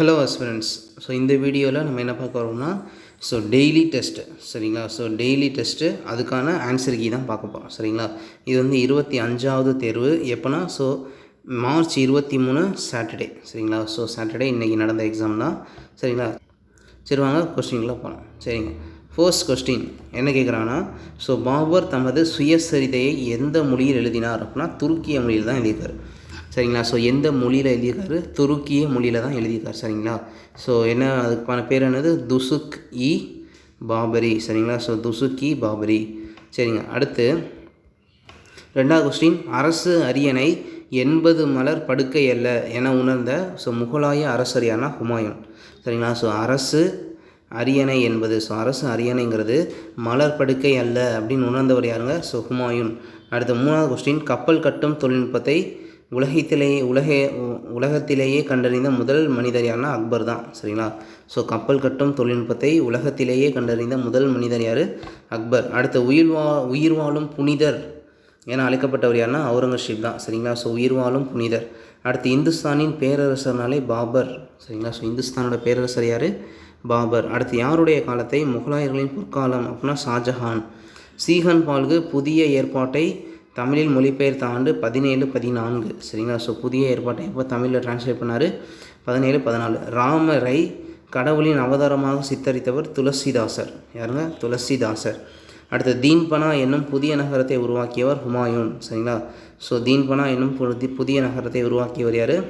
Hello aspirants so இந்த வீடியோவில் நம்ம என்ன பார்க்க வரோம்னா ஸோ டெய்லி டெஸ்ட்டு சரிங்களா? ஸோ டெய்லி டெஸ்ட்டு அதுக்கான ஆன்சர் கீ தான் பார்க்க போகிறோம் சரிங்களா? இது வந்து இருபத்தி அஞ்சாவது தேர்வு. எப்போனா ஸோ மார்ச் இருபத்தி மூணு சாட்டர்டே சரிங்களா? ஸோ சாட்டர்டே இன்றைக்கி நடந்த எக்ஸாம் தான் சரிங்களா? சரி வாங்க கொஸ்டின்குள்ளே போகலாம் சரிங்க. ஃபர்ஸ்ட் கொஸ்டின் என்ன கேட்குறாங்கன்னா ஸோ பாபர் தமது சுயசரிதையை எந்த மொழியில் எழுதினார்? அப்படின்னா துருக்கிய மொழியில் தான் எழுதியிருக்காரு. சரிங்களா? ஸோ எந்த மொழியில் எழுதியிருக்காரு? துருக்கிய மொழியில் தான் எழுதியிருக்காரு சரிங்களா? ஸோ என்ன அதுக்கான பேர் என்னது? துசுக் இ பாபரி சரிங்களா? ஸோ துசுக் இ பாபரி. சரிங்க அடுத்து ரெண்டாவது கொஸ்டின் அரசு அரியணை எண்பது மலர் படுக்கை அல்ல என உணர்ந்த ஸோ முகலாய அரசர் யாருன்னா ஹுமாயூன் சரிங்களா? ஸோ அரசு அரியணை என்பது ஸோ அரசு அரியணைங்கிறது மலர் படுக்கை அல்ல அப்படின்னு உணர்ந்தவர் யாருங்க? ஸோ ஹுமாயூன். அடுத்த மூணாவது கொஸ்டின் கப்பல் கட்டும் தொழில்நுட்பத்தை உலகத்திலேயே உலக உலகத்திலேயே கண்டறிந்த முதல் மனிதர் யாருன்னா அக்பர் தான் சரிங்களா? ஸோ கப்பல் கட்டும் தொழில்நுட்பத்தை உலகத்திலேயே கண்டறிந்த முதல் மனிதர் யார்? அக்பர். அடுத்த உயிர் வா உயிர் வாழும் புனிதர் என அழைக்கப்பட்டவர் யாருன்னா அவுரங்கசீப் தான் சரிங்களா? ஸோ உயிர் வாழும் புனிதர். அடுத்து இந்துஸ்தானின் பேரரசர்னாலே பாபர் சரிங்களா? ஸோ இந்துஸ்தானோட பேரரசர் யார்? பாபர். அடுத்து யாருடைய காலத்தை முகலாயர்களின் பொற்காலம் அப்படின்னா ஷாஜஹான். சீகன் பால்கு புதிய ஏற்பாட்டை தமிழில் மொழிபெயர்த்த ஆண்டு பதினேழு பதினான்கு. சரிங்களா? ஸோ புதிய ஏற்பாட்டை எப்போ தமிழில் டிரான்ஸ்லேட் பண்ணார். பதினேழு பதினாலு. ராமரை கடவுளின் அவதாரமாக சித்தரித்தவர் துளசிதாசர். யாருங்க? துளசிதாசர். அடுத்து தீன்பனா என்னும் புதிய நகரத்தை உருவாக்கியவர் ஹுமாயூன். சரிங்களா? ஸோ தீன்பனா என்னும் புதி- புதிய நகரத்தை உருவாக்கியவர் யார்?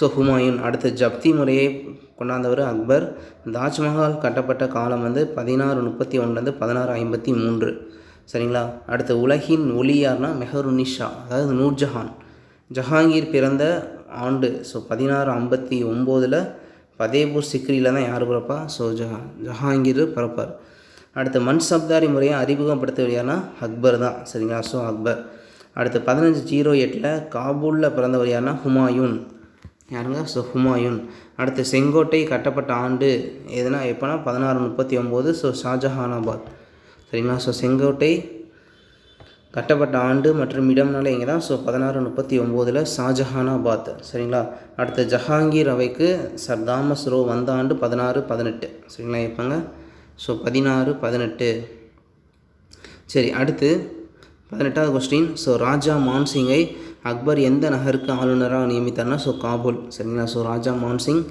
ஸோ ஹுமாயூன். அடுத்து ஜப்தி முறையை கொண்டாந்தவர் அக்பர். தாஜ்மஹால் கட்டப்பட்ட காலம் வந்து பதினாறு முப்பத்தி ஒன்றுலேருந்து பதினாறு ஐம்பத்தி மூன்று. சரிங்களா? அடுத்து உலகின் ஒளி யார்னா மெஹருனிஷா அதாவது நூர்ஜஹான். ஜஹாங்கீர் பிறந்த ஆண்டு ஸோ பதினாறு ஐம்பத்தி ஒம்போதில் ஃபதேபூர் சிக்ரியில் தான் யார் பிறப்பா? ஸோ ஜஹா ஜஹாங்கீர் பிறப்பார். அடுத்து மன்சப்தாரி முறையை அறிமுகப்படுத்தவர் யாருன்னா அக்பர் தான் சரிங்களா? ஸோ அக்பர். அடுத்து பதினஞ்சு ஜீரோ எட்டில் காபூலில் பிறந்தவர் யாருன்னா ஹுமாயூன். யாருங்க? ஸோ ஹுமாயூன். அடுத்து செங்கோட்டை கட்டப்பட்ட ஆண்டு எதுனா எப்போனா? பதினாறு முப்பத்தி ஒம்பது ஸோ ஷாஜஹானாபாத். சரிங்களா ஸோ செங்கோட்டை கட்டப்பட்ட ஆண்டு மற்றும் இடம்னால எங்கே தான். ஸோ பதினாறு முப்பத்தி ஒம்போதில் ஷாஜஹானாபாத். சரிங்களா? அடுத்த ஜஹாங்கீர் அவைக்கு சர் தாமஸ் ரோ வந்த ஆண்டு பதினாறு பதினெட்டு. சரிங்களா? எப்போங்க ஸோ பதினாறு பதினெட்டு. சரி அடுத்து பதினெட்டாவது கொஸ்டின் ஸோ ராஜா மான்சிங்கை அக்பர் எந்த நகருக்கு ஆளுநராக நியமித்தார்னா? ஸோ காபூல். சரிங்களா? ஸோ ராஜா மான்சிங்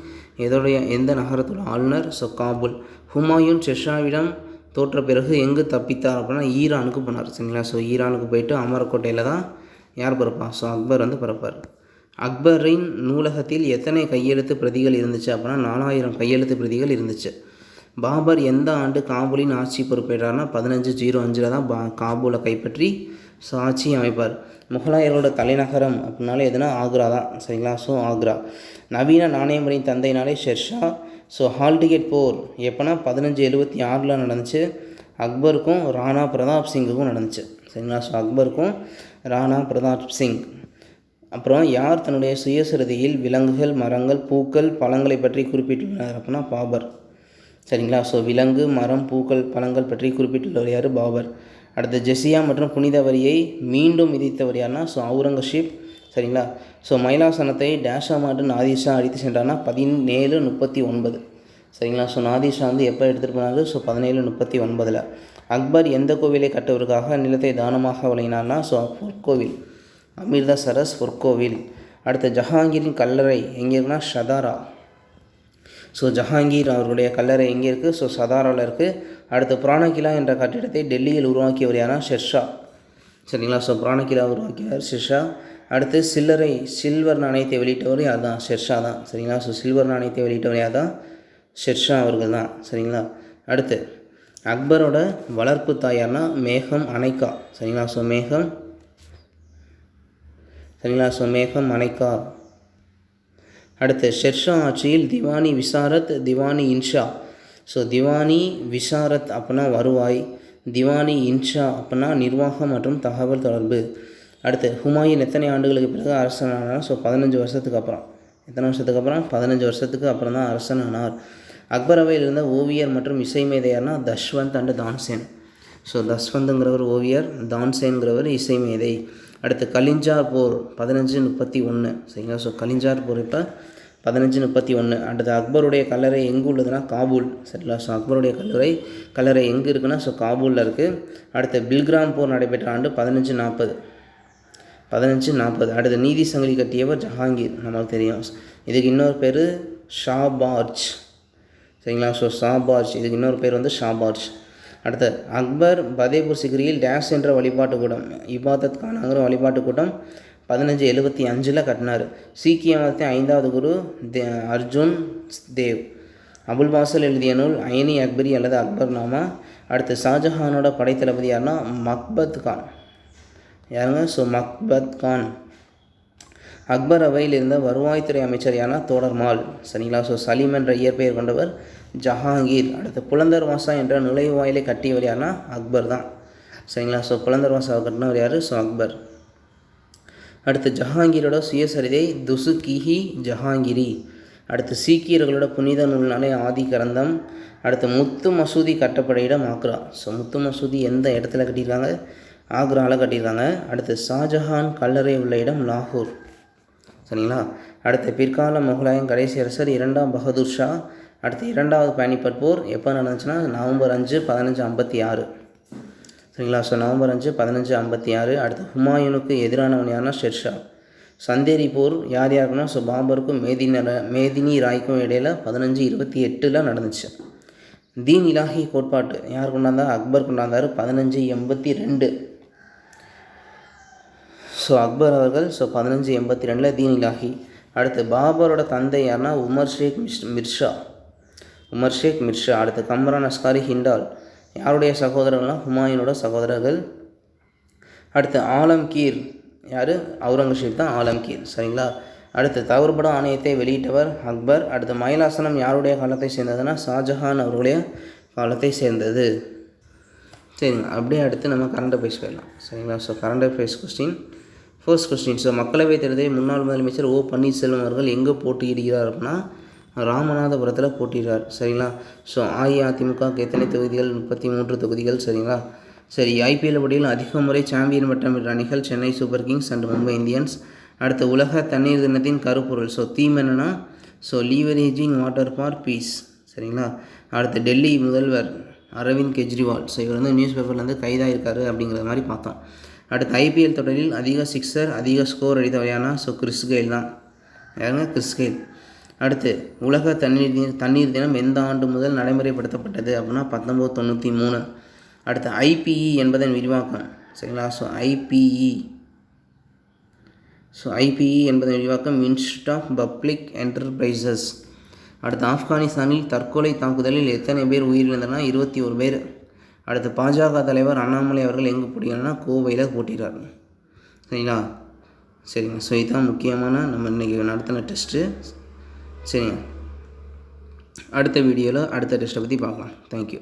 எதோடைய எந்த நகரத்தோட ஆளுநர்? ஸோ காபூல். ஹுமாயூன் ஷெஷாவிடம் தோற்ற பிறகு எங்கு தப்பித்தார் அப்படின்னா ஈரானுக்கு போனார் சரிங்களா? ஸோ ஈரானுக்கு போயிட்டு அமரக்கோட்டையில் தான் யார் பிறப்பா ஸோ அக்பர் வந்து பிறப்பார். அக்பரின் நூலகத்தில் எத்தனை கையெழுத்து பிரதிகள் இருந்துச்சு அப்படின்னா நாலாயிரம் கையெழுத்து பிரதிகள் இருந்துச்சு. பாபர் எந்த ஆண்டு காபூலின் ஆட்சி பொறுப்பேற்றார்னா பதினஞ்சு ஜீரோ அஞ்சில் தான் பா காபூலை கைப்பற்றி ஸோ ஆட்சி அமைப்பார். முகலாயரோட தலைநகரம் அப்படின்னாலே எதுனா? ஆக்ரா தான் சரிங்களா? ஸோ ஆக்ரா. நவீன நாணய முறையின் தந்தைனாலே ஷெர்ஷா ஸோ ஹால் டிக்கெட் போர் எப்போனா பதினஞ்சு எழுபத்தி ஆறில் நடந்துச்சு. அக்பருக்கும் ராணா பிரதாப் சிங்குக்கும் நடந்துச்சு. சரிங்களா? ஸோ அக்பருக்கும் ராணா பிரதாப் சிங். அப்புறம் யார் தன்னுடைய சுயசரிதையில் விலங்குகள் மரங்கள் பூக்கள் பழங்களை பற்றி குறிப்பிட்டுள்ளார் அப்படின்னா பாபர். சரிங்களா? ஸோ விலங்கு மரம் பூக்கள் பழங்கள் பற்றி குறிப்பிட்டுள்ளவர் யார்? பாபர். அடுத்த ஜெசியா மற்றும் புனித வரியை மீண்டும் விதித்தவர் யாருன்னா? ஸோ அவுரங்கசீப் சரிங்களா? ஸோ மயிலாசனத்தை டேஷா மாட்டு நாதிஷா அடித்து சென்றான்னா பதினேழு முப்பத்தி ஒன்பது. சரிங்களா? ஸோ நாதிஷா வந்து எப்போ எடுத்துகிட்டு போனாரு? ஸோ பதினேழு முப்பத்தி ஒன்பதில். அக்பர் எந்த கோவிலை கட்டுவதற்காக நிலத்தை தானமாக வழங்கினார்னா? ஸோ பொற்கோவில் அமிர்தசரஸ் பொற்கோவில் அடுத்த ஜஹாங்கீரின் கல்லறை எங்கே இருக்குன்னா? ஷதாரா ஸோ ஜஹாங்கீர் அவர்களுடைய கல்லறை எங்கே இருக்குது ஸோ சதாராவில் இருக்குது அடுத்து புராணகிலா என்ற கட்டிடத்தை டெல்லியில் உருவாக்கியவர் யாரா ஷெர்ஷா. சரிங்களா? ஸோ புராணகிலா உருவாக்கியவர் ஷெர்ஷா. அடுத்து சில்லறை சில்வர் நாணயத்தை வெளியிட்டவர் யார் தான் ஷெர்ஷா தான். சரிங்களா? ஸோ சில்வர் நாணயத்தை வெளியிட்டவர் யார் தான் ஷெர்ஷா அவர்கள் தான். சரிங்களா? அடுத்து அக்பரோட வளர்ப்பு தாயார்னா மேகம் அணைக்கா. சரிங்களா? ஸோ மேகம் சரிங்களா? ஸோ மேகம் அணைக்கா. அடுத்து ஷெர்ஷா ஆட்சியில் திவானி விசாரத் திவானி இன்ஷா. ஸோ திவானி விசாரத் அப்படின்னா வருவாய் திவானி இன்ஷா அப்படின்னா நிர்வாகம் மற்றும் தகவல் தொடர்பு. அடுத்து ஹுமாயூன் எத்தனை ஆண்டுகளுக்கு பிறகு அரசனானார்? ஸோ பதினஞ்சு வருஷத்துக்கு அப்புறம். எத்தனை வருஷத்துக்கு அப்புறம்? பதினஞ்சு வருஷத்துக்கு அப்புறம் தான் அரசனானார். அக்பரவையில் இருந்த ஓவியர் மற்றும் இசை மேதையார்னா தஷ்வந்த் அண்டு தான்சேன். ஸோ தஸ்வந்துங்கிறவர் ஓவியர் தான்சேன்கிறவர் இசை மேதை. அடுத்து கலிஞ்சார் போர் பதினஞ்சு முப்பத்தி ஒன்று சரிங்களா? ஸோ கலிஞ்சார் போர் இப்போ பதினஞ்சு முப்பத்தி ஒன்று அடுத்து அக்பருடைய கல்லறை எங்கே உள்ளதுன்னா? காபூல். சரிங்களா? ஸோ அக்பருடைய கல்லறை கல்லறை எங்கே இருக்குன்னா? ஸோ காபூலில் இருக்குது அடுத்து பில்கிராம் போர் நடைபெற்ற ஆண்டு பதினஞ்சு நாற்பது. பதினஞ்சு நாற்பது. அடுத்து நீதி சங்கிலி கட்டியவர் ஜஹாங்கீர். நமக்கு தெரியும். இதுக்கு இன்னொரு பேர் ஷாபார்ஜ் சரிங்களா? ஸோ ஷாபார்ஜ் இதுக்கு இன்னொரு பேர் வந்து ஷாபார்ஜ் அடுத்து அக்பர் பதேபூர் சிக்ரியில் டேஷ் என்ற வழிபாட்டு கூட்டம் இபாதத் கானாங்கிற வழிபாட்டு கூட்டம் பதினஞ்சு எழுபத்தி அஞ்சில் கட்டினார். சீக்கிய மதத்தின் ஐந்தாவது குரு தே அர்ஜுன் தேவ். அபுல் பாசல் எழுதிய நூல் அயனி அக்பரி அல்லது அக்பர் நாமா அடுத்து ஷாஜஹானோட படைத்தளபதி யாருன்னா மக்பத் கான். யாருங்க? So Macbeth Khan. அக்பர் அவையில் இருந்த வருவாய்த்துறை அமைச்சர் யாருன்னா தோடர்மால் சரிங்களா? ஸோ சலீம் என்ற இயற்பெயர் கொண்டவர் ஜஹாங்கீர் அடுத்து புலந்தர் வாசா என்ற நுழைவாயிலை கட்டியவர் யாருன்னா? அக்பர் தான். சரிங்களா? ஸோ புலந்தர் வாசாவை கட்டினவர் யார்? ஸோ அக்பர். அடுத்து ஜஹாங்கீரோட சுயசரிதை துசுகிஹி ஜஹாங்கிரி. அடுத்து சீக்கியர்களோட புனித நூல்னாலே ஆதி கரந்தம். அடுத்து முத்து மசூதி கட்டப்பட இடம் ஆக்ரா. ஸோ முத்து மசூதி எந்த இடத்துல கட்டியிருக்காங்க? ஆக்ராவில் கட்டியிருக்காங்க. அடுத்து ஷாஜஹான் கல்லறை உள்ள இடம் லாகூர். சரிங்களா? அடுத்து பிற்கால முகலாயம் கடைசி அரசர் இரண்டாம் பகதூர் ஷா. அடுத்து இரண்டாவது பானிபட் போர் எப்போ நடந்துச்சுன்னா நவம்பர் அஞ்சு பதினஞ்சு ஐம்பத்தி ஆறு. சரிங்களா? ஸோ நவம்பர் அஞ்சு பதினஞ்சு ஐம்பத்தி ஆறு. அடுத்து ஹுமாயூனுக்கு எதிரானவன் யாருன்னா ஷெர்ஷா சந்தேரி போர் யார் யாருக்குன்னா ஸோ பாபருக்கும் மேதின மேதினி ராய்க்கும் இடையில பதினஞ்சு இருபத்தி எட்டில் நடந்துச்சு. தீன் இலாஹி கோட்பாட்டு யார் கொண்டாந்தா? அக்பர் கொண்டாந்தார். பதினஞ்சு எண்பத்தி ரெண்டு. ஸோ அக்பர் அவர்கள் ஸோ பதினஞ்சு எண்பத்தி ரெண்டில் தீன் இலாஹி. அடுத்து பாபரோட தந்தை யாருன்னா உமர் ஷேக் மிஷ் மிர்ஷா. உமர் ஷேக் மிர்ஷா. அடுத்து கம்ரான் அஸ்காரி ஹிண்டால். யாருடைய சகோதரர்கள்லாம் ஹுமாயூனோட சகோதரர்கள். அடுத்து ஆலம்கீர். யார்? அவுரங்கசீப் தான் ஆலம்கீர். சரிங்களா? அடுத்து தவறுபட ஆணையத்தை வெளியிட்டவர் அக்பர். அடுத்து மயிலாசனம் யாருடைய காலத்தை சேர்ந்ததுன்னா ஷாஜஹான் அவருடைய காலத்தை சேர்ந்தது. சரிங்க அப்படியே அடுத்து நம்ம கரண்ட் அஃபேர்ஸ் போயிடலாம். சரிங்களா? So current affairs question first question so மக்களவைத் தேர்தலில் முன்னாள் முதலமைச்சர் ஓ. பன்னீர்செல்வம் அவர்கள் எங்கே போட்டியிடுகிறார் அப்படின்னா ராமநாதபுரத்தில் போட்டிடுறார் சரிங்களா? ஸோ அஇஅதிமுகவுக்கு எத்தனை தொகுதிகள்? முப்பத்தி மூன்று தொகுதிகள். சரிங்களா? சரி ஐபிஎல் போட்டியில் அதிக முறை சாம்பியன் பட்டம் பெற்ற அணிகள் Chennai Super Kings and Mumbai Indians. அடுத்த உலக தண்ணீர் தினத்தின் கருப்பொருள். ஸோ தீம் என்னென்னா so leveraging water for peace சரிங்களா? அடுத்து டெல்லி முதல்வர் அரவிந்த் கெஜ்ரிவால். ஸோ இவர் வந்து நியூஸ் பேப்பர்லேருந்து கைதாகிருக்காரு அப்படிங்கிற மாதிரி பார்த்தோம். அடுத்து ஐபிஎல் தொடரில் அதிக சிக்ஸர் அதிக ஸ்கோர் அடித்தவையானா ஸோ கிறிஸ் கெயில் தான். யாருங்க? கிறிஸ் கெயில் அடுத்து உலக தண்ணீர் தினம் தண்ணீர் தினம் எந்த ஆண்டு முதல் நடைமுறைப்படுத்தப்பட்டது அப்படின்னா பத்தொம்போது தொண்ணூற்றி மூணு. அடுத்து ஐபிஇ என்பதன் விரிவாக்கம். சரிங்களா? ஸோ ஐபிஇ ஸோ ஐபிஇ என்பதன் விரிவாக்கம் இன்ஸ்டியூட் ஆஃப் பப்ளிக் என்டர்பிரைசஸ் அடுத்து ஆப்கானிஸ்தானில் தற்கொலை தாக்குதலில் எத்தனை பேர் உயிரிழந்தனா இருபத்தி ஒரு பேர். அடுத்து பாஜக தலைவர் அண்ணாமலை அவர்கள் எங்கே போட்டியிடனா கோவையில் போட்டிடுறார் சரிங்களா? சரிங்க. ஸோ இதுதான் முக்கியமான நம்ம இன்றைக்கி நடத்தின டெஸ்ட்டு சரிங்க. அடுத்த வீடியோவில் அடுத்த டெஸ்ட்டை பற்றி பார்க்கலாம். தேங்க்யூ